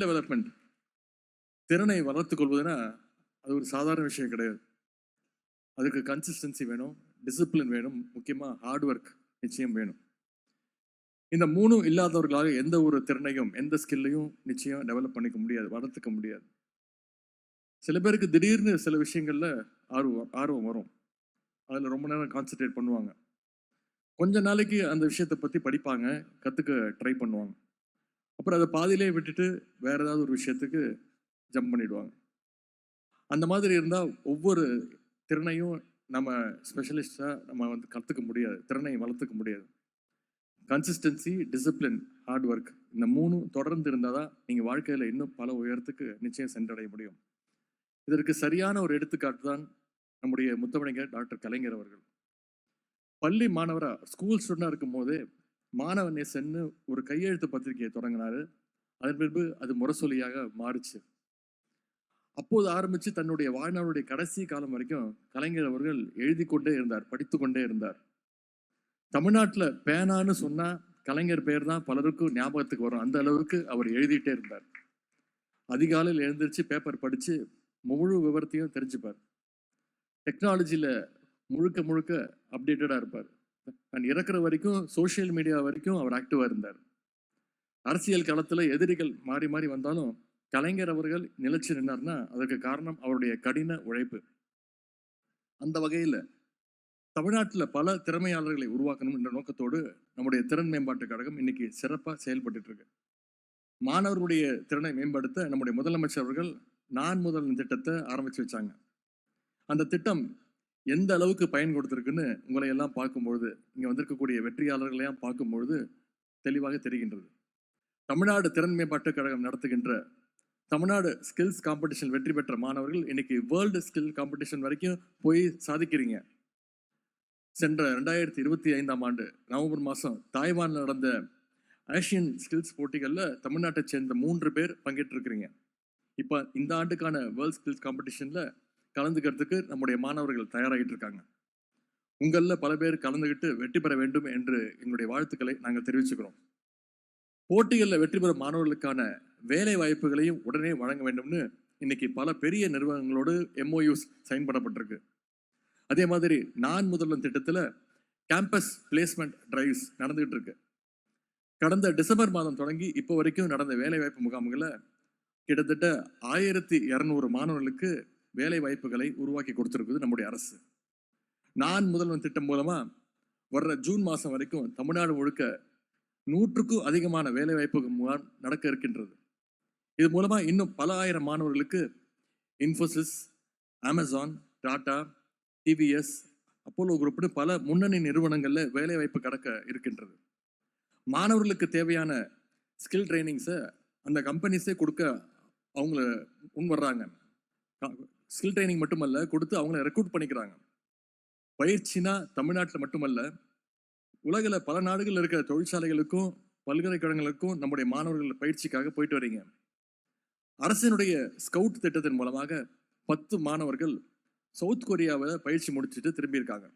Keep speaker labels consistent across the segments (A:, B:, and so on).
A: Skill development திறனை வளர்த்துக் கொள்வதுன்னா அது ஒரு சாதாரண விஷயம் கிடையாது. அதுக்கு கன்சிஸ்டன்சி வேணும் டிசிப்ளின் வேணும் முக்கியமாக ஹார்ட் ஒர்க் நிச்சயம் வேணும். இந்த மூணும் இல்லாதவர்களாக எந்த ஒரு திறனையும் எந்த ஸ்கில்லையும் நிச்சயம் டெவலப் பண்ணிக்க முடியாது வளர்த்துக்க முடியாது. சில பேருக்கு திடீர்னு சில விஷயங்களில் ஆர்வம் ஆர்வம் வரும். அதில் ரொம்ப நேரம் கான்சென்ட்ரேட் பண்ணுவாங்க. கொஞ்ச நாளைக்கு அந்த விஷயத்தை பற்றி படிப்பாங்க கற்றுக்க ட்ரை பண்ணுவாங்க. அப்புறம் அதை பாதியிலே விட்டுட்டு வேற ஏதாவது ஒரு விஷயத்துக்கு ஜம்ப் பண்ணிடுவாங்க. அந்த மாதிரி இருந்தால் ஒவ்வொரு திறனையும் நம்ம ஸ்பெஷலிஸ்டாக நம்ம வந்து கற்றுக்க முடியாது. திறனை வளர்த்துக்க முடியாது. கன்சிஸ்டன்சி டிசிப்ளின் ஹார்ட் ஒர்க் இந்த மூணும் தொடர்ந்து இருந்தால் தான் நீங்கள் வாழ்க்கையில் இன்னும் பல உயரத்துக்கு நிச்சயம் சென்றடைய முடியும். இதற்கு சரியான ஒரு எடுத்துக்காட்டு தான் நம்முடைய முத்தமிழங்கர் டாக்டர் கலைஞர் அவர்கள். பள்ளி மாணவராக ஸ்கூல் ஸ்டூடெண்டாக இருக்கும் போதே மாணவ நேசன்னு ஒரு கையெழுத்து பத்திரிகையை தொடங்கினாரு. அதன் பின்பு அது முரசொலியாக மாறுச்சு. அப்போது ஆரம்பித்து தன்னுடைய வாழ்நாளுடைய கடைசி காலம் வரைக்கும் கலைஞர் அவர்கள் எழுதி கொண்டே இருந்தார் படித்து கொண்டே இருந்தார். தமிழ்நாட்டில் பேனான்னு சொன்னால் கலைஞர் பேர் தான் பலருக்கும் ஞாபகத்துக்கு வரும். அந்த அளவுக்கு அவர் எழுதிட்டே இருந்தார். அதிகாலையில் எழுந்திரிச்சு பேப்பர் படித்து முழு விவரத்தையும் தெரிஞ்சுப்பார். டெக்னாலஜியில் முழுக்க முழுக்க அப்டேட்டடாக இருப்பார். அண்ட் இறக்குற வரைக்கும் சோஷியல் மீடியா வரைக்கும் அவர் ஆக்டிவாக இருந்தார். அரசியல் களத்தில் எதிரிகள் மாறி மாறி வந்தாலும் கலைஞர் அவர்கள் நிலைச்சு நின்னார்னா அதற்கு காரணம் அவருடைய கடின உழைப்பு. அந்த வகையில் தமிழ்நாட்டில் பல திறமையாளர்களை உருவாக்கணும் என்ற நோக்கத்தோடு நம்முடைய திறன் மேம்பாட்டு கழகம் இன்னைக்கு சிறப்பாக செயல்பட்டு இருக்கு மாணவர்களுடைய திறனை மேம்படுத்த நம்முடைய முதலமைச்சர் அவர்கள் நான் முதல் திட்டத்தை ஆரம்பித்து வச்சாங்க. அந்த திட்டம் எந்த அளவுக்கு பயன் கொடுத்துருக்குன்னு உங்களை எல்லாம் பார்க்கும்பொழுது இங்கே வந்திருக்கக்கூடிய வெற்றியாளர்களையும் பார்க்கும்பொழுது தெளிவாக தெரிகின்றது. தமிழ்நாடு திறன் மேம்பாட்டுக் கழகம் நடத்துகின்ற தமிழ்நாடு ஸ்கில்ஸ் காம்படிஷன் வெற்றி பெற்ற மாணவர்கள் இன்னைக்கு வேர்ல்டு ஸ்கில் காம்படிஷன் வரைக்கும் போய் சாதிக்கிறீங்க. சென்ற ரெண்டாயிரத்தி இருபத்தி ஐந்தாம் ஆண்டு நவம்பர் மாதம் தாய்வானில் நடந்த ஆசியன் ஸ்கில்ஸ் போட்டிகளில் தமிழ்நாட்டை சேர்ந்த மூன்று பேர் பங்கேற்றிருக்கிறீங்க. இப்போ இந்த ஆண்டுக்கான வேர்ல்ட் ஸ்கில்ஸ் காம்படிஷனில் கலந்துக்கிறதுக்கு நம்முடைய மாணவர்கள் தயாராகிட்டு இருக்காங்க. உங்களில் பல பேர் கலந்துக்கிட்டு வெற்றி பெற வேண்டும் என்று எங்களுடைய வாழ்த்துக்களை நாங்கள் தெரிவிச்சுக்கிறோம். போட்டிகளில் வெற்றி பெறும் மாணவர்களுக்கான வேலை வாய்ப்புகளையும் உடனே வழங்க வேண்டும்னு இன்னைக்கு பல பெரிய நிறுவனங்களோடு எம்ஓயூஸ் சைன் பண்ணப்பட்டிருக்கு. அதே மாதிரி நான் முதல்வன் திட்டத்தில் கேம்பஸ் பிளேஸ்மெண்ட் டிரைவ்ஸ் நடந்துகிட்டு இருக்கு. கடந்த டிசம்பர் மாதம் தொடங்கி இப்போ வரைக்கும் நடந்த வேலைவாய்ப்பு முகாம்களில் கிட்டத்தட்ட ஆயிரத்தி இரநூறு மாணவர்களுக்கு வேலை வாய்ப்புகளை உருவாக்கி கொடுத்துருக்குது நம்முடைய அரசு. நான் முதல்வன் திட்டம் மூலமா வர்ற ஜூன் மாதம் வரைக்கும் தமிழ்நாடு முழுக்க நூற்றுக்கும் அதிகமான வேலை வாய்ப்பு நடக்க இருக்கின்றது. இது மூலமா இன்னும் பல ஆயிரம் மாணவர்களுக்கு Infosys Amazon Tata TVS Apollo குரூப்னு பல முன்னணி நிறுவனங்களில் வேலை வாய்ப்பு கிடக்க இருக்கின்றது. மாணவர்களுக்கு தேவையான ஸ்கில் ட்ரைனிங்ஸை அந்த கம்பெனிஸே கொடுக்க அவங்கள முன் வர்றாங்க ஸ்கில் ட்ரைனிங் மட்டுமல்ல கொடுத்து அவங்கள ரெக்ரூட் பண்ணிக்கிறாங்க. பயிற்சினா தமிழ்நாட்டில் மட்டுமல்ல உலகில் பல நாடுகளில் இருக்கிற தொழிற்சாலைகளுக்கும் பல்கலைக்கழகங்களுக்கும் நம்முடைய மாணவர்கள் பயிற்சிக்காக போயிட்டு வரீங்க. அரசினுடைய ஸ்கவுட் திட்டத்தின் மூலமாக பத்து மாணவர்கள் சவுத் கொரியாவை பயிற்சி முடிச்சுட்டு திரும்பியிருக்காங்க.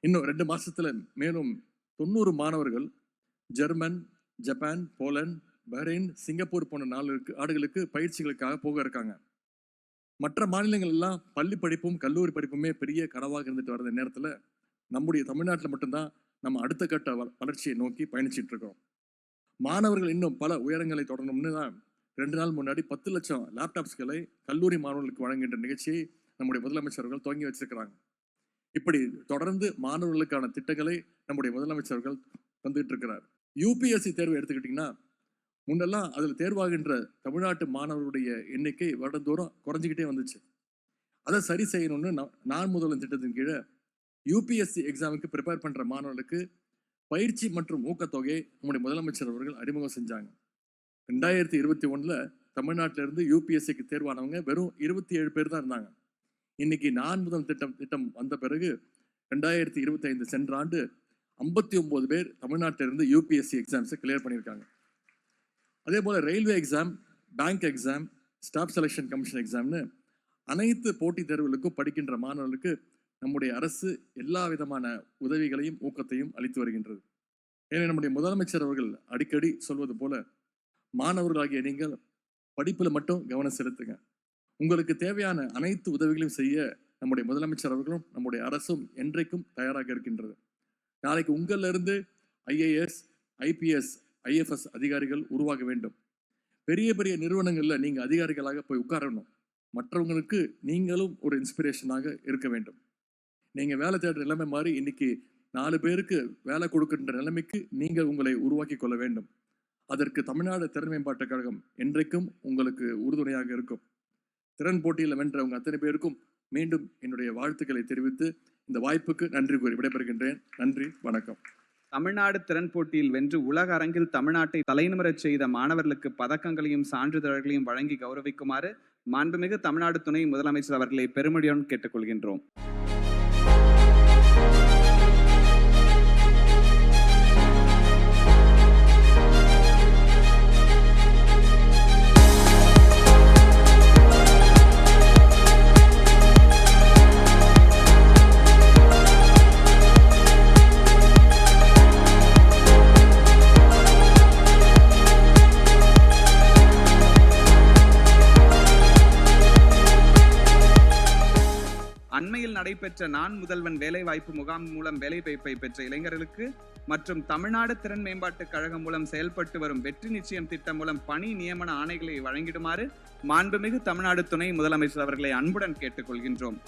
A: இன்னும் ரெண்டு மாதத்தில் மேலும் தொண்ணூறு மாணவர்கள் German Japan Poland Bahrain Singapore போன்ற நாடுகளுக்கு நாடுகளுக்கு பயிற்சிகளுக்காக போக இருக்காங்க. மற்ற மாநிலங்கள் எல்லாம் பள்ளி படிப்பும் கல்லூரி படிப்புமே பெரிய கனவாக இருந்துட்டு வர்ற நேரத்தில் நம்முடைய தமிழ்நாட்டில் மட்டும்தான் நம்ம அடுத்த கட்ட வ- வளர்ச்சியை நோக்கி பயணிச்சுட்டு இருக்கோம். மாணவர்கள் இன்னும் பல உயரங்களை தொடரணும்னு தான் ரெண்டு நாள் முன்னாடி பத்து லட்சம் லேப்டாப்ஸ்களை கல்லூரி மாணவர்களுக்கு வழங்குகின்ற நிகழ்ச்சியை நம்முடைய முதலமைச்சர்கள் துவங்கி வச்சிருக்கிறாங்க. இப்படி தொடர்ந்து மாணவர்களுக்கான திட்டங்களை நம்முடைய முதலமைச்சர்கள் தந்துட்டு இருக்கிறார். யூபிஎஸ்சி தேர்வு எடுத்துக்கிட்டிங்கன்னா முன்னெல்லாம் அதில் தேர்வாகின்ற தமிழ்நாட்டு மாணவர்களுடைய எண்ணிக்கை வருடந்தோறும் குறைஞ்சிக்கிட்டே வந்துச்சு. அதை சரி செய்யணும்னு நான் நான் முதல்வன் திட்டத்தின் கீழே யூபிஎஸ்சி எக்ஸாமுக்கு ப்ரிப்பேர் பண்ணுற மாணவர்களுக்கு பயிற்சி மற்றும் ஊக்கத்தொகையை நம்முடைய முதலமைச்சர் அவர்கள் அறிமுகம் செஞ்சாங்க. ரெண்டாயிரத்தி இருபத்தி ஒன்றில் தமிழ்நாட்டிலிருந்து யூபிஎஸ்சிக்கு தேர்வானவங்க வெறும் இருபத்தி ஏழு பேர் தான் இருந்தாங்க. இன்னைக்கு நான் முதல் திட்டம் திட்டம் வந்த பிறகு ரெண்டாயிரத்தி இருபத்தி ஐந்து சென்ற ஆண்டு ஐம்பத்தி ஒம்பது பேர் தமிழ்நாட்டிலிருந்து யூபிஎஸ்சி எக்ஸாம்ஸை கிளியர் பண்ணியிருக்காங்க. அதே போல் railway exam bank exam staff selection commission எக்ஸாம்னு அனைத்து போட்டித் தேர்வுகளுக்கும் படிக்கின்ற மாணவர்களுக்கு நம்முடைய அரசு எல்லா விதமான உதவிகளையும் ஊக்கத்தையும் அளித்து வருகின்றது. ஏன்னா நம்முடைய முதலமைச்சர் அவர்கள் அடிக்கடி சொல்வது போல மாணவர்களாகிய நீங்கள் படிப்பில் மட்டும் கவனம் செலுத்துங்க. உங்களுக்கு தேவையான அனைத்து உதவிகளையும் செய்ய நம்முடைய முதலமைச்சர் அவர்களும் நம்முடைய அரசும் என்றைக்கும் தயாராக இருக்கின்றது. நாளைக்கு உங்களிலிருந்து ஐஏஎஸ் ஐபிஎஸ் ஐஎஃப்எஸ் அதிகாரிகள் உருவாக வேண்டும். பெரிய பெரிய நிறுவனங்களில் நீங்கள் அதிகாரிகளாக போய் உட்காரணும். மற்றவங்களுக்கு நீங்களும் ஒரு இன்ஸ்பிரேஷனாக இருக்க வேண்டும். நீங்கள் வேலை தேடுற நிலைமை மாதிரி இன்னைக்கு நாலு பேருக்கு வேலை கொடுக்கின்ற நிலைமைக்கு நீங்கள் உங்களை உருவாக்கி கொள்ள வேண்டும். அதற்கு தமிழ்நாடு திறன் மேம்பாட்டுக் கழகம் என்றைக்கும் உங்களுக்கு உறுதுணையாக இருக்கும். திறன் போட்டியில் வென்றவங்க அத்தனை பேருக்கும் மீண்டும் என்னுடைய வாழ்த்துக்களை தெரிவித்து இந்த வாய்ப்புக்கு நன்றி கூறி விடைபெறுகின்றேன். நன்றி வணக்கம்.
B: தமிழ்நாடு திறன் போட்டியில் வென்று உலக அரங்கில் தமிழ்நாட்டை தலைநிமிரச் செய்த மாணவர்களுக்கு பதக்கங்களையும் சான்றிதழ்களையும் வழங்கி கௌரவிக்குமாறு மாண்புமிகு தமிழ்நாடு துணை முதலமைச்சர் அவர்களை பெருமடியுடன் கேட்டுக்கொள்கின்றோம். அண்மையில் நடைபெற்ற நான் முதல்வன் வேலைவாய்ப்பு முகாம் மூலம் வேலைவாய்ப்பை பெற்ற இளைஞர்களுக்கு மற்றும் தமிழ்நாடு திறன் மேம்பாட்டுக் கழகம் மூலம் செயல்பட்டு வரும் வெற்றி நிச்சயம் திட்டம் மூலம் பணி நியமன ஆணைகளை வழங்கிடுமாறு மாண்புமிகு தமிழ்நாடு துணை முதலமைச்சர் அவர்களை அன்புடன் கேட்டுக்கொள்கின்றோம்.